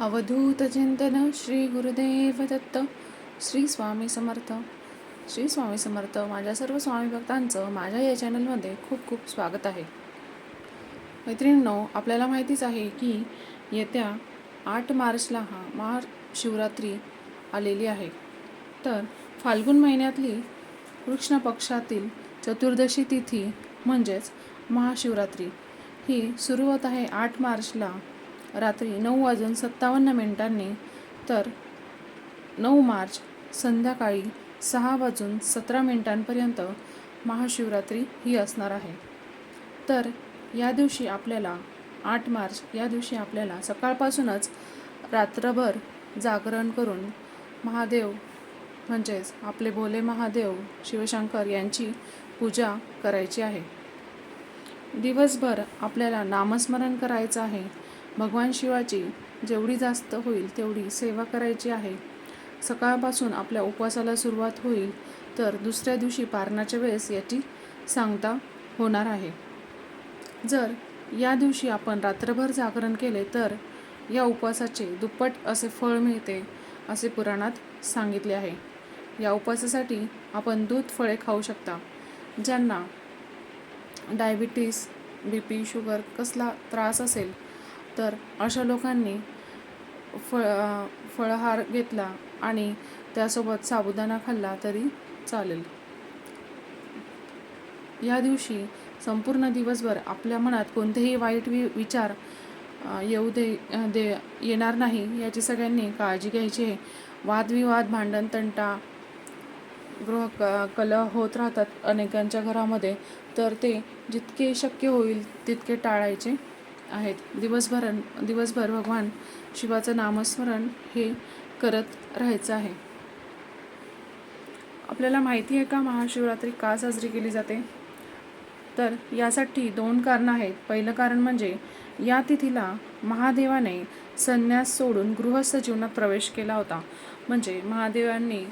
अवधूत चिंतन श्री गुरुदेव दत्त श्री स्वामी समर्थ. श्री स्वामी समर्थ माझ्या सर्व स्वामी भक्तांचं माझ्या या चॅनलमध्ये खूप खूप स्वागत आहे. मैत्रिणींनो आपल्याला माहितीच आहे की येत्या आठ मार्चला हा महाशिवरात्री आलेली आहे. तर फाल्गुन महिन्यातली कृष्ण पक्षातील चतुर्दशी तिथी म्हणजेच महाशिवरात्री ही सुरू होत आहे आठ मार्चला. रात्री नऊ वाजून सत्तावन्न मिनिटांनी तर नऊ मार्च संध्याकाळी सहा वाजून सतरा मिनिटांपर्यंत महाशिवरात्री ही असणार आहे. तर या दिवशी आपल्याला आठ मार्च या दिवशी आपल्याला सकाळपासूनच रात्रभर जागरण करून महादेव म्हणजेच आपले भोले महादेव शिवशंकर यांची पूजा करायची आहे. दिवसभर आपल्याला नामस्मरण करायचं आहे. भगवान शिवाची जेवढी जास्त होईल तेवढी सेवा करायची आहे. सकाळपासून आपल्या उपवासाला सुरुवात होईल तर दुसऱ्या दिवशी पारणाच्या वेळेस याची सांगता होणार आहे. जर या दिवशी आपण रात्रभर जागरण केले तर या उपवासाचे दुप्पट असे फळ मिळते असे पुराणात सांगितले आहे. या उपवासासाठी आपण दूध फळे खाऊ शकता ज्यांना डायबिटीस बी पी शुगर कसला त्रास असेल तर अशा लोकांनी फळ फळहार घेतला आणि त्यासोबत साबुदाणा खाल्ला तरी चालेल. या दिवशी संपूर्ण दिवसभर आपल्या मनात कोणतेही वाईट वि विचार येऊ दे दे येणार नाही याची सगळ्यांनी काळजी घ्यायची आहे. वादविवाद भांडण तंटा गृह क कल होत राहतात अनेकांच्या घरामध्ये. तर ते जितके शक्य होईल तितके टाळायचे. आहेत. दिवसभर दिवसभर भगवान शिवाचं नामस्मरण हे करत राहायचं आहे. आपल्याला माहिती आहे का महाशिवरात्री का साजरी केली जाते? तर यासाठी दोन कारणं आहेत. पहिलं कारण म्हणजे या तिथीला महादेवाने संन्यास सोडून गृहस्थ जीवनात प्रवेश केला होता. म्हणजे महादेवांनी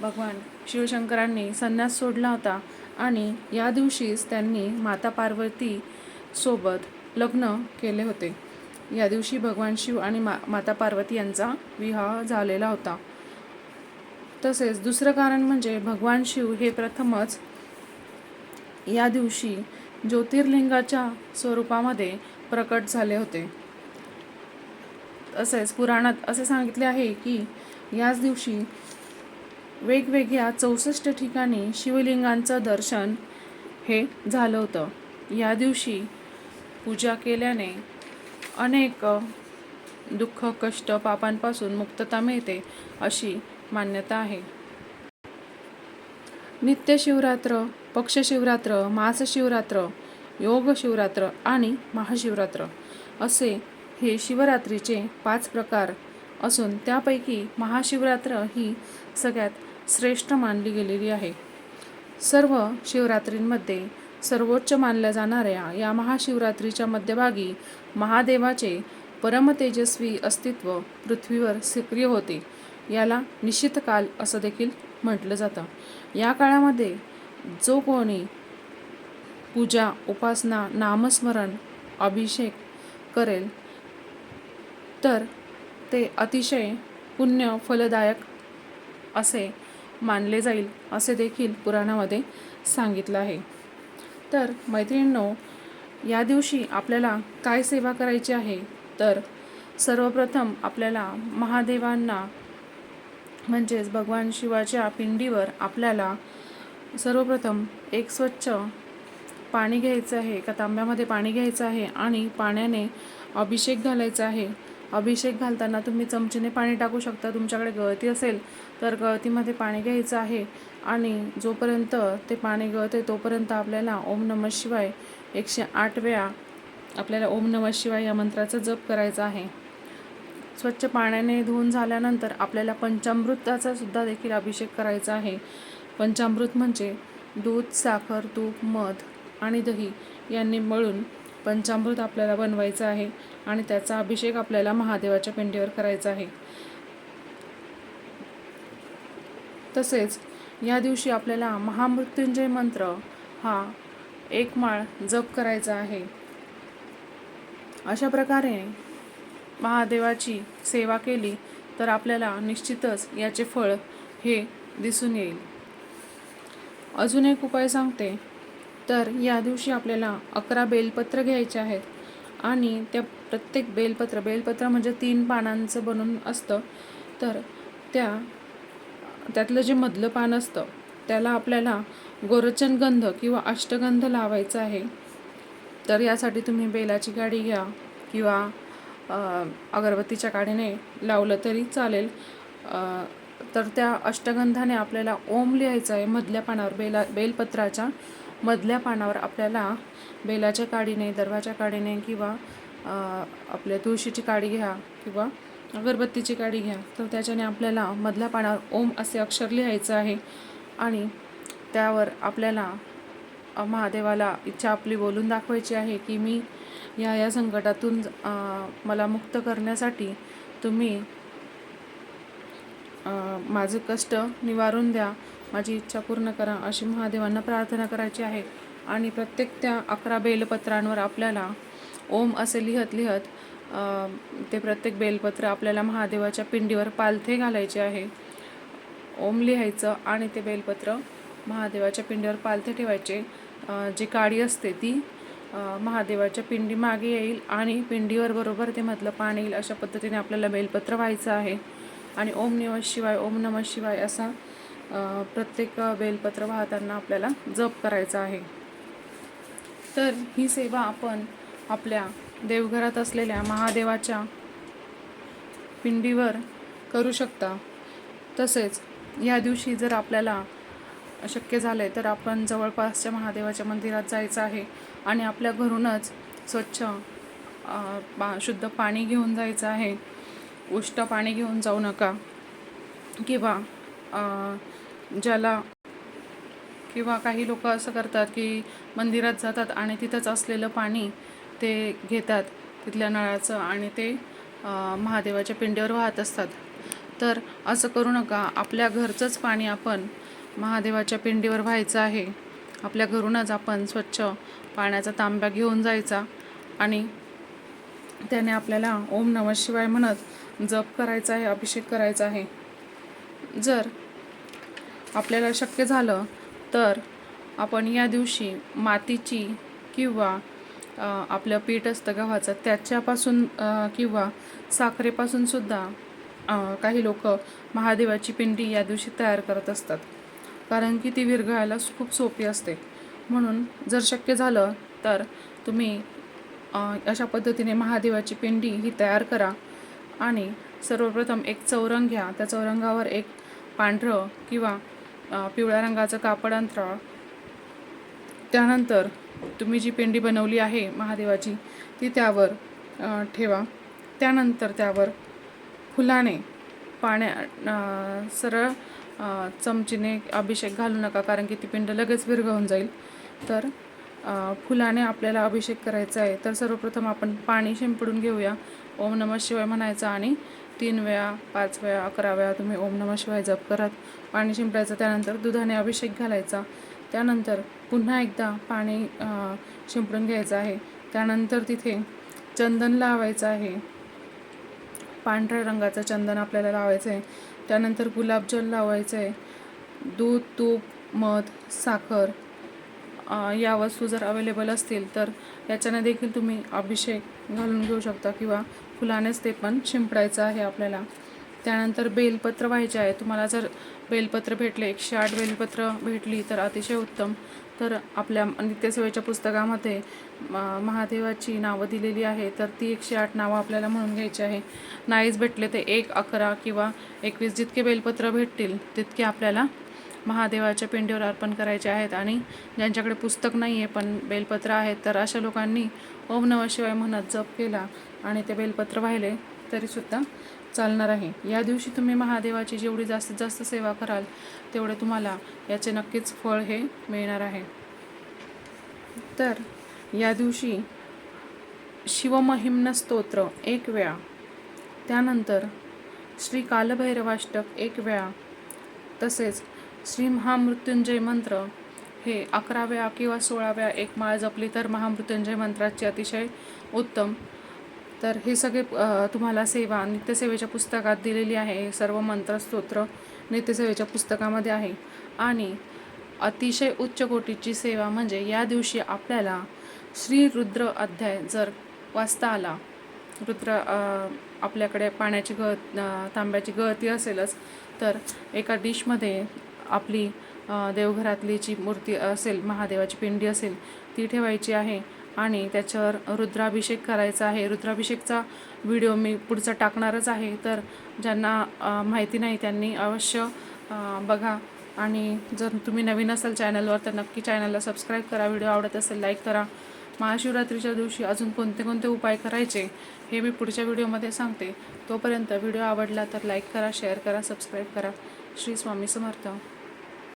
भगवान शिवशंकरांनी संन्यास सोडला होता आणि या दिवशीच त्यांनी माता पार्वती सोबत लग्न केले होते. या दिवशी भगवान शिव आणि मा माता पार्वती यांचा विवाह झालेला होता. तसेच दुसरं कारण म्हणजे भगवान शिव हे प्रथमच या दिवशी ज्योतिर्लिंगाच्या स्वरूपामध्ये प्रकट झाले होते. तसेच पुराणात असे सांगितले आहे की याच दिवशी वेगवेगळ्या चौसष्ट ठिकाणी शिवलिंगांचं दर्शन हे झालं होतं. या दिवशी पूजा केल्याने अनेक दुःख कष्ट पापांपासून मुक्तता मिळते अशी मान्यता आहे. नित्य शिवरात्र पक्षशिवरात्र मासशिवरात्र योग शिवरात्र आणि महाशिवरात्र असे हे शिवरात्रीचे पाच प्रकार असून त्यापैकी महाशिवरात्र ही सगळ्यात श्रेष्ठ मानली गेलेली आहे. सर्व शिवरात्रींमध्ये सर्वोच्च मानल्या जाणाऱ्या या महाशिवरात्रीच्या मध्यभागी महादेवाचे परमतेजस्वी अस्तित्व पृथ्वीवर सक्रिय होते. याला निश्चित काल असं देखील म्हटलं जातं. या काळामध्ये जो कोणी पूजा उपासना नामस्मरण अभिषेक करेल तर ते अतिशय पुण्य फलदायक असे मानले जाईल असे देखील पुराणामध्ये सांगितलं आहे. तर मैत्रिणींनो या दिवशी आपल्याला काय सेवा करायची आहे? तर सर्वप्रथम आपल्याला महादेवांना म्हणजेच भगवान शिवाच्या पिंडीवर आपल्याला सर्वप्रथम एक स्वच्छ पाणी घ्यायचं आहे एका तांब्यामध्ये पाणी घ्यायचं आहे आणि पाण्याने अभिषेक घालायचा आहे. अभिषेक घालताना तुम्ही चमचेने पाणी टाकू शकता तुमच्याकडे गळती असेल तर गळतीमध्ये पाणी घ्यायचं आहे. आणि जोपर्यंत ते पाणी गळते तोपर्यंत आपल्याला ओम नमः शिवाय एकशे आठ वेळा आपल्याला ओम नमः शिवाय या मंत्राचा जप करायचा आहे. स्वच्छ पाण्याने धुवून झाल्यानंतर आपल्याला पंचामृताचा सुद्धा देखील अभिषेक करायचा आहे. पंचामृत म्हणजे दूध साखर तूप मध आणि दही यांनी मळून पंचामृत आपल्याला बनवायचं आहे आणि त्याचा अभिषेक आपल्याला महादेवाच्या पिंडीवर करायचा आहे. तसेच या दिवशी आपल्याला महामृत्युंजय मंत्र हा एक माळ जप करायचा आहे. अशा प्रकारे महादेवाची सेवा केली तर आपल्याला निश्चितच याचे फळ हे दिसून येईल. अजून एक उपाय सांगते. तर या दिवशी आपल्याला अकरा बेलपत्र घ्यायचे आहेत. आणि त्या प्रत्येक बेलपत्र बेलपत्र म्हणजे तीन पानांचं बनून असतं. तर त्या त्यातलं जे मधलं पान असतं त्याला आपल्याला गोरचनगंध किंवा अष्टगंध लावायचा आहे. तर यासाठी तुम्ही बेलाची गाडी घ्या किंवा अगरबत्तीच्या काडीने लावलं तरी चालेल. तर त्या अष्टगंधाने आपल्याला ओम लिहायचं आहे मधल्या पानावर बेला बेलपत्राच्या. मधल्या पानावर आपल्याला बेलाच्या काडीने दरवाच्या काडीने किंवा आपल्या तुळशीची काडी घ्या किंवा अगरबत्तीची काडी घ्या. तर त्याच्याने आपल्याला मधल्या पानावर ओम असे अक्षर लिहायचं आहे आणि त्यावर आपल्याला महादेवाला इच्छा आपली बोलून दाखवायची आहे की मी या या संकटातून मला मुक्त करण्यासाठी तुम्ही माझं कष्ट निवारून द्या. माझी इच्छा पूर्ण करा अशी महादेवांना प्रार्थना करायची आहे. आणि प्रत्येक त्या अकरा बेलपत्रांवर आपल्याला ओम असे लिहत लिहत ते प्रत्येक बेलपत्र आपल्याला महादेवाच्या पिंडीवर पालथे घालायचे आहे. ओम लिहायचं आणि ते बेलपत्र महादेवाच्या पिंडीवर पालथे ठेवायचे. जी काडी असते ती महादेवाच्या पिंडी मागे येईल आणि पिंडीवर बरोबर ते मधलं पाणी येईल अशा पद्धतीने आपल्याला बेलपत्र व्हायचं आहे. आणि ओम नमः शिवाय ओम नमः शिवाय असा प्रत्येक बेलपत्र वाहताना आपल्याला जप करायचा आहे. तर ही सेवा आपण आपल्या देवघरात असलेल्या महादेवाच्या पिंडीवर करू शकता. तसेच या दिवशी जर आपल्याला शक्य झाले तर आपण जवळपासच्या महादेवाच्या मंदिरात जायचं आहे आणि आपल्या घरूनच स्वच्छ पा शुद्ध पाणी घेऊन जायचं आहे. उष्ट पाणी घेऊन जाऊ नका. किंवा ज्याला किंवा काही लोक असं करतात की मंदिरात जातात आणि तिथंच असलेलं पाणी ते घेतात तिथल्या नळाचं आणि ते महादेवाच्या पिंडीवर वाहत असतात. तर असं करू नका. आपल्या घरचंच पाणी आपण महादेवाच्या पिंडीवर व्हायचं आहे. आपल्या घरूनच आपण स्वच्छ पाण्याचा तांब्या घेऊन जायचा आणि त्याने आपल्याला ओम नमः शिवाय म्हणत जप करायचा आहे अभिषेक करायचा आहे. जर आपल्याला शक्य झालं तर आपण या दिवशी मातीची किंवा आपलं पीठ असतं गव्हाचं त्याच्यापासून किंवा साखरेपासून सुद्धा काही लोक महादेवाची पिंडी या दिवशी तयार करत असतात. कारण की ती विरघळायला खूप सोपी असते. म्हणून जर शक्य झालं तर तुम्ही अशा पद्धतीने महादेवाची पिंडी ही तयार करा. आणि सर्वप्रथम एक चौरंग घ्या. त्या चौरंगावर एक पांढरं किंवा पिवळ्या रंगाचं कापड अंतराळ त्यानंतर तुम्ही जी पिंडी बनवली आहे महादेवाची ती त्यावर ठेवा. त्यानंतर त्यावर फुलाने पाण्या सरळ चमचीने अभिषेक घालू नका कारण की ती पिंड लगेच विरघळून जाईल. तर फुलाने आपल्याला अभिषेक करायचा आहे. तर सर्वप्रथम आपण पाणी शिंपडून घेऊया. ओम नमः शिवाय म्हणायचं आणि तीन वेळा पाच वेळा अकरा वेळा तुम्ही ओम नमः शिवाय जप करत पाणी शिंपडायचं त्यानंतर दुधाने अभिषेक घालायचा. त्यानंतर पुन्हा एकदा पाणी शिंपडून घ्यायचं आहे. त्यानंतर तिथे चंदन लावायचं आहे. पांढऱ्या रंगाचं चंदन आपल्याला लावायचं आहे त्यानंतर गुलाबजल लावायचं आहे दूध तूप मध साखर या वस्तू जर अवेलेबल असतील तर याच्याने देखील तुम्ही अभिषेक घालून घेऊ शकता किंवा फुलानेच ते पण शिंपडायचं आहे आपल्याला. त्यानंतर बेलपत्र व्हायचे आहे. तुम्हाला जर बेलपत्र भेटले एकशे आठ बेलपत्र भेटली तर अतिशय उत्तम. तर आपल्या नित्यसेवेच्या पुस्तकामध्ये महादेवाची नावं दिलेली आहे तर ती एकशे आठ नावं आपल्याला म्हणून घ्यायची आहे. नाहीच भेटले ते एक अकरा किंवा एकवीस जितके बेलपत्र भेटतील तितके आपल्याला महादेवाच्या पिंडीवर अर्पण करायचे आहेत आणि ज्यांच्याकडे पुस्तक नाही आहे पण बेलपत्र आहेत तर अशा लोकांनी ओम नमः शिवाय म्हणत जप केला आणि ते बेलपत्र वाहिले तरीसुद्धा चालणार आहे. या दिवशी तुम्ही महादेवाची जेवढी जास्तीत जास्त सेवा कराल तेवढे तुम्हाला याचे नक्कीच फळ हे मिळणार आहे. तर या दिवशी शिवमहिम्न स्तोत्र एक वेळा. त्यानंतर श्री कालभैरवाष्टक एक वेळा. तसेच श्री महामृत्युंजय मंत्र. हे अकराव्या किंवा सोळाव्या एक माळ जपली तर महामृत्युंजय मंत्राची अतिशय उत्तम. तर हे सगळे तुम्हाला सेवा नित्यसेवेच्या पुस्तकात दिलेली आहे. सर्व मंत्र स्तोत्र नित्यसेवेच्या पुस्तकामध्ये आहे. आणि अतिशय उच्च कोटीची सेवा म्हणजे या दिवशी आपल्याला श्री रुद्र अध्याय जर वाचता आला रुद्र आपल्याकडे पाण्याची गळ तांब्याची गळती असेलच तर एका डिशमध्ये आपली देवघरातली जी मूर्ती असेल महादेवाची पिंडी असेल ती ठेवायची आहे आणि त्याच्यावर रुद्राभिषेक करायचा आहे. रुद्राभिषेकचा व्हिडिओ मी पुढचा टाकणारच आहे. तर ज्यांना माहिती नाही त्यांनी अवश्य बघा आणि जर तुम्ही नवीन असाल चॅनलवर तर नक्की चॅनलला सबस्क्राईब करा. व्हिडिओ आवडत असेल लाईक करा. महाशिवरात्रीच्या दिवशी अजून कोणते कोणते उपाय करायचे हे मी पुढच्या व्हिडिओमध्ये सांगते. तोपर्यंत व्हिडिओ आवडला तर लाईक करा शेअर करा सबस्क्राईब करा. श्री स्वामी समर्थ.